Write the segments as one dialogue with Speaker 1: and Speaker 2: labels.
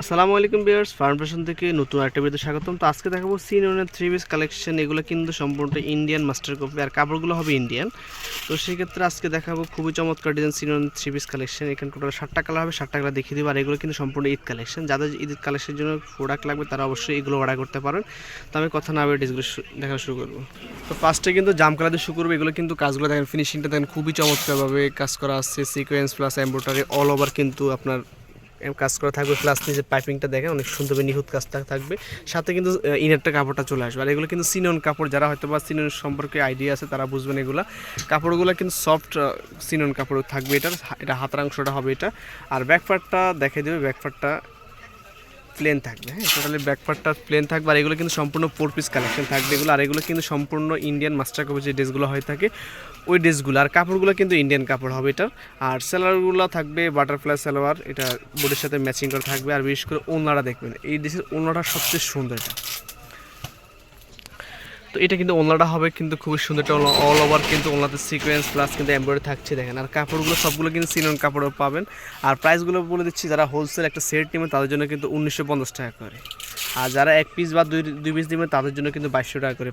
Speaker 1: আসসালামু আলাইকুম বিয়ার্স ফার্মেশন থেকে নতুন একটা ভিডিওতে স্বাগতম। তো আজকে দেখাবো সিনিয়নের থ্রি পিস কালেকশন এগুলো কিন্তু সম্পূর্ণ ইন্ডিয়ান মাস্টার কপি আর কাপড়গুলো হবে ইন্ডিয়ান তো সেক্ষেত্রে আজকে দেখাবো খুবই চমৎকার ডিজাইন সিন সিনিয়ন থ্রি পিস কালেকশন এখানে টোটাল ষাটটা কালার হবে ষাটটা কালার দেখিয়ে দেবো, আর এগুলো কিন্তু সম্পূর্ণ ঈদ কালেকশন যাদের ঈদ কালেকশনের জন্য প্রোডাক্ট লাগবে, তারা অবশ্যই এগুলো অর্ডার করতে পারেন। তো আমি কথা না বলে ডিসগুলো দেখা শুরু করব। তো ফার্স্টে কিন্তু জাম কালার শুরু করব, এগুলো কিন্তু কাজগুলো দেখেন ফিনিশিংটা দেখেন খুবই চমৎকারভাবে কাজ করা আছে। Sequence plus embroidery all over কিন্তু আপনার কাজ করা থাকবে প্লাস নিজের পাইপিংটা দেখে অনেক সুন্দরভাবে নিহুত কাজটা থাকবে। সাথে কিন্তু ইনারটা কাপড়টা চলে আসবে। আর এগুলো কিন্তু সিনন কাপড়, যারা হয়তো বা সিনন সম্পর্কে আইডিয়া আছে, তারা বুঝবেন এগুলো। কাপড়গুলো কিন্তু সফট সিনন কাপড় থাকবে এটার এটা হাতার অংশটা হবে এটা। আর ব্যাকপার্টটা দেখে দেবে ব্যাকপার্টটা প্লেন থাকবে হ্যাঁ? টোটালি ব্যাকপার্টটা প্লেন থাকবে, আর এগুলো কিন্তু সম্পূর্ণ ফোর পিস কালেকশন থাকবে এগুলো। আর এগুলো কিন্তু সম্পূর্ণ ইন্ডিয়ান মাস্টার কাপড় যে ড্রেসগুলো হয়ে থাকে, ওই ড্রেসগুলো আর কাপড়গুলো কিন্তু ইন্ডিয়ান কাপড় হবে এটার। আর সেলারগুলো থাকবে বাটারফ্লাই সালোয়ার এটা বোর্ডের সাথে ম্যাচিং করে থাকবে। আর বিশেষ করে ওনারা দেখবেন, এই ড্রেসের ওনারা সবচেয়ে সুন্দর এটা। তো এটা কিন্তু ওনলাটা হবে কিন্তু খুবই সুন্দর একটা অল ওভার কিন্তু ওনলাতে সিকোয়েন্স প্লাস কিন্তু এমব্রয়ডারি থাকছে দেখেন। আর কাপড়গুলো সবগুলো কিন্তু সিনন কাপড়ও পাবেন। আর প্রাইসগুলো বলে দিচ্ছি, যারা হোলসেল একটা সেট নেবেন, তাদের জন্য কিন্তু উনিশশো পঞ্চাশ টাকা করে। আর যারা এক পিস বা দুই দুই পিস নেবেন, তাদের জন্য কিন্তু বাইশশো টাকা করে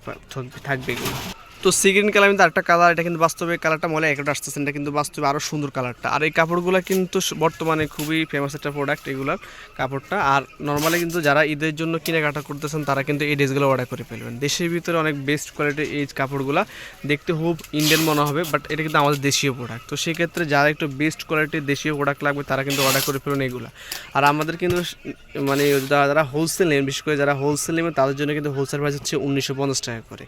Speaker 1: থাকবে এগুলো। তো সিগ্রিন কালার কিন্তু আরেকটা কালার এটা কিন্তু বাস্তবে কালারটা মনে একটা আসতেছে, এটা কিন্তু বাস্তবে আরও সুন্দর কালারটা আর এই কাপড়গুলো কিন্তু বর্তমানে খুবই ফেমাস একটা প্রোডাক্ট এগুলার কাপড়টা। আর নর্মালি কিন্তু যারা ঈদের জন্য কেনাকাটা করতেছেন, তারা কিন্তু এই ড্রেসগুলো অর্ডার করে ফেলবেন। দেশের ভিতরে অনেক বেস্ট কোয়ালিটির এই কাপড়গুলো দেখতে খুব ইন্ডিয়ান মনে হবে বাট এটা কিন্তু আমাদের দেশীয় প্রোডাক্ট তো সেক্ষেত্রে যারা একটু বেস্ট কোয়ালিটির দেশীয় প্রোডাক্ট লাগবে, তারা কিন্তু অর্ডার করে ফেলুন এগুলো। আর আমাদের কিন্তু মানে যারা যারা হোলসেল নেন, বিশেষ করে যারা হোলসেল নেবেন, তাদের জন্য কিন্তু হোলসেল প্রাইস হচ্ছে উনিশশো পঞ্চাশ টাকা করে।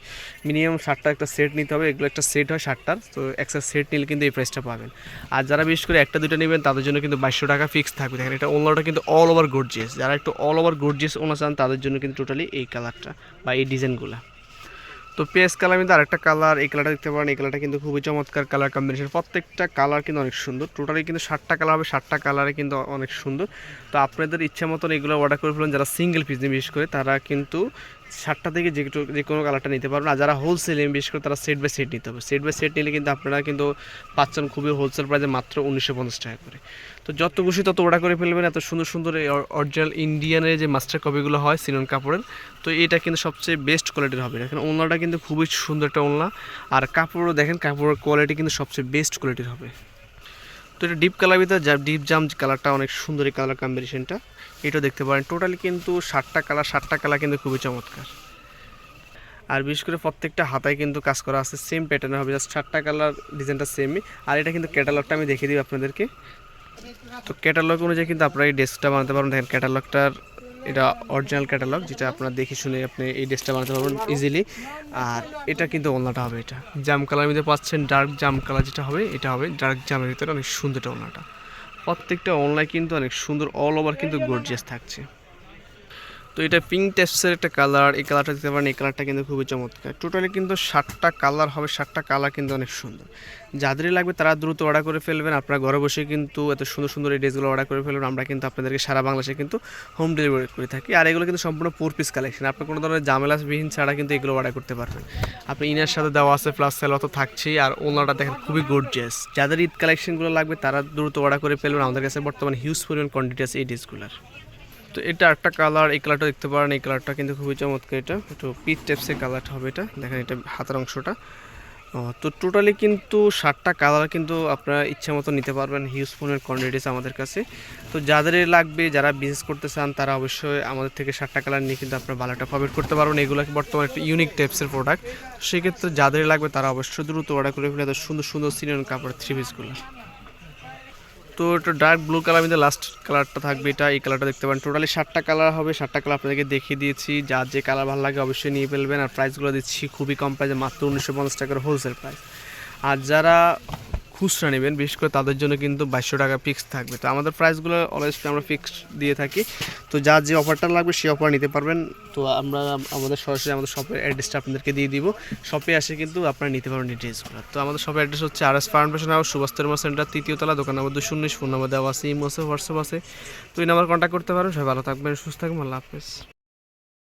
Speaker 1: মিনিমাম ষাটটা একটা সেট নিতে হবে, এগুলো একটা সেট হয় ষাটটার তো একটা সেট নিলে কিন্তু এই প্রাইসটা পাবেন। আর যারা বিশেষ করে একটা দুটো নেবেন, তাদের জন্য কিন্তু বাইশশো টাকা ফিক্স থাকবে। দেখেন এটা ওনারটা কিন্তু অল ওভার গর্জিয়াস যারা একটু অল ওভার গর্জিয়াস ওনা চান, তাদের জন্য কিন্তু টোটালি এই কালারটা বা এই ডিজাইনগুলো তো পেস কালার কিন্তু আরেকটা কালার এই কালারটা দেখতে পারেন, এই কালারটা কিন্তু খুবই চমৎকার কালার কম্বিনেশন প্রত্যেকটা কালার কিন্তু অনেক সুন্দর। টোটালি কিন্তু ষাটটা কালার হবে ষাটটা কালারে কিন্তু অনেক সুন্দর। তো আপনাদের ইচ্ছা মতন এগুলো অর্ডার করে ফেলুন। যারা সিঙ্গেল পিস বিশেষ করে, তারা কিন্তু ষাটটা থেকে যে যে কোনো কালারটা নিতে পারবেন। আর যারা হোলসেল বিশেষ করে তারা সেট বাই সেট নিতে হবে। সেট বাই সেট নিলে কিন্তু আপনারা কিন্তু পাচ্ছেন খুবই হোলসেল প্রাইসে মাত্র উনিশশো পঞ্চাশ টাকা করে। তো যত খুশি তত অর্ডার করে ফেলবেন। এত সুন্দর সুন্দর এই অরিজিনাল ইন্ডিয়ানের যে মাস্টার কপিগুলো হয় সিনন কাপড়ের, তো এটা কিন্তু সবচেয়ে বেস্ট কোয়ালিটির হবে। দেখেন ওনাটা কিন্তু খুবই সুন্দর একটা ওনলা আর কাপড়ও দেখেন, কাপড়ের কোয়ালিটি কিন্তু সবচেয়ে বেস্ট কোয়ালিটির হবে। তো এটা ডিপ কালার ভিতরে ডিপ জাম কালারটা অনেক সুন্দর এই কালার কম্বিনেশনটা এটা দেখতে পারেন। টোটালি কিন্তু ষাটটা কালার ষাটটা কালার কিন্তু খুবই চমৎকার। আর বিশেষ করে প্রত্যেকটা হাতায় কিন্তু কাজ করা আছে সেম প্যাটার্নে হবে জাস্ট ষাটটা কালার ডিজাইনটা সেমই আর এটা কিন্তু ক্যাটালগটা আমি দেখিয়ে দিই আপনাদেরকে। তো ক্যাটালগ অনুযায়ী কিন্তু আপনারা এই ডেস্কটা বানাতে পারেন দেখেন ক্যাটালগটার এটা অরিজিনাল ক্যাটালগ যেটা আপনারা দেখে শুনে আপনি এই ড্রেসটা বানাতে পারবেন ইজিলি আর এটা কিন্তু ওনাটা হবে এটা। জাম কালার মধ্যে পাচ্ছেন ডার্ক জাম কালার যেটা হবে, এটা হবে ডার্ক জামের ভিতরে অনেক সুন্দর এটা ওলনাটা প্রত্যেকটা অনলাইন কিন্তু অনেক সুন্দর অল ওভার কিন্তু গর্জিয়াস থাকছে। তো এটা পিঙ্ক টেস্টের একটা কালার এই কালারটা দিতে পারেন, এই কালারটা কিন্তু খুবই চমৎকার। টোটালি কিন্তু ষাটটা কালার হবে ষাটটা কালার কিন্তু অনেক সুন্দর। যাদেরই লাগবে তারা দ্রুত অর্ডার করে ফেলবেন, আপনারা ঘরে বসে কিন্তু এত সুন্দর সুন্দর এই ড্রেসগুলো অর্ডার করে ফেলবেন, আমরা কিন্তু আপনাদেরকে সারা বাংলাদেশে কিন্তু হোম ডেলিভারি করে থাকি। আর এগুলো কিন্তু সম্পূর্ণ ফোর পিস কালেকশন আপনি কোনো ধরনের জামেলাবিহীন ছাড়া কিন্তু এগুলো অর্ডার করতে পারবেন। আপনি ইনার সাথে দেওয়া আছে প্লাস সেলো তো থাকছেই, আর ওনাটা দেখেন খুবই গর্জিয়াস যাদের ঈদ কালেকশনগুলো লাগবে, তারা দ্রুত অর্ডার করে ফেলবেন। আমাদের কাছে বর্তমানে হিউজ পরিমাণ কোয়ান্টিটি আছে এই ড্রেসগুলোর তো এটা একটা কালার এই কালারটা দেখতে পারেন, এই কালারটা কিন্তু খুবই চমৎকার এটা। একটু পিচ টাইপসের কালারটা হবে এটা। দেখেন এটা হাতের অংশটা। তো টোটালি কিন্তু ষাটটা কালার কিন্তু আপনারা ইচ্ছা মতো নিতে পারবেন হিউজ ফোনের কোয়ান্টিটিস আমাদের কাছে। তো যাদের লাগবে, যারা বিজনেস করতে চান, তারা অবশ্যই আমাদের থেকে ষাটটা কালার নিয়ে কিন্তু আপনারা ভালোটা প্রফিট করতে পারবেন। এগুলো বর্তমানে একটা ইউনিক টাইপসের প্রোডাক্ট সেক্ষেত্রে যাদের লাগবে, তারা অবশ্যই দ্রুত অর্ডার করে ফেলে। সুন্দর সুন্দর সিনিয়ন কাপড় থ্রি পিসগুলো তো এটা ডার্ক ব্লু কালার কিন্তু লাস্ট কালারটা থাকবে, এটা এই কালারটা দেখতে পারেন। টোটালি ষাটটা কালার হবে ষাটটা কালার আপনাদেরকে দেখিয়ে দিয়েছি। যার যে কালার ভালো লাগে অবশ্যই নিয়ে ফেলবেন। আর প্রাইসগুলো দিচ্ছি খুবই কম প্রাইসে মাত্র উনিশশো পঞ্চাশ টাকার হোলসেল প্রাইস আর যারা খুচরা নেবেন, বিশেষ করে তাদের জন্য কিন্তু বাইশশো টাকা ফিক্স থাকবে। তো আমাদের প্রাইসগুলো অলওয়েজ আমরা ফিক্স দিয়ে থাকি। তো যা যে অফারটা লাগবে সেই অফার নিতে পারবেন। তো আমরা আমাদের সরাসরি আমাদের শপের অ্যাড্রেসটা আপনাদেরকে দিয়ে দিব। শপে আসে কিন্তু আপনারা নিতে পারবেন ড্রেসগুলো তো আমাদের শপের অ্যাড্রেস হচ্ছে R S foundation house Subhash centre তৃতীয় তলা, দোকান নম্বর দুশো উনিশ ফোন নম্বর দেওয়া আছে ইমো আছে হোয়াটসঅ্যাপ আছে। তো এই নাম্বার কন্ট্যাক্ট করতে পারেন। সবাই ভালো থাকবেন, সুস্থ থাকবেন, আল্লাহ হাফেজ।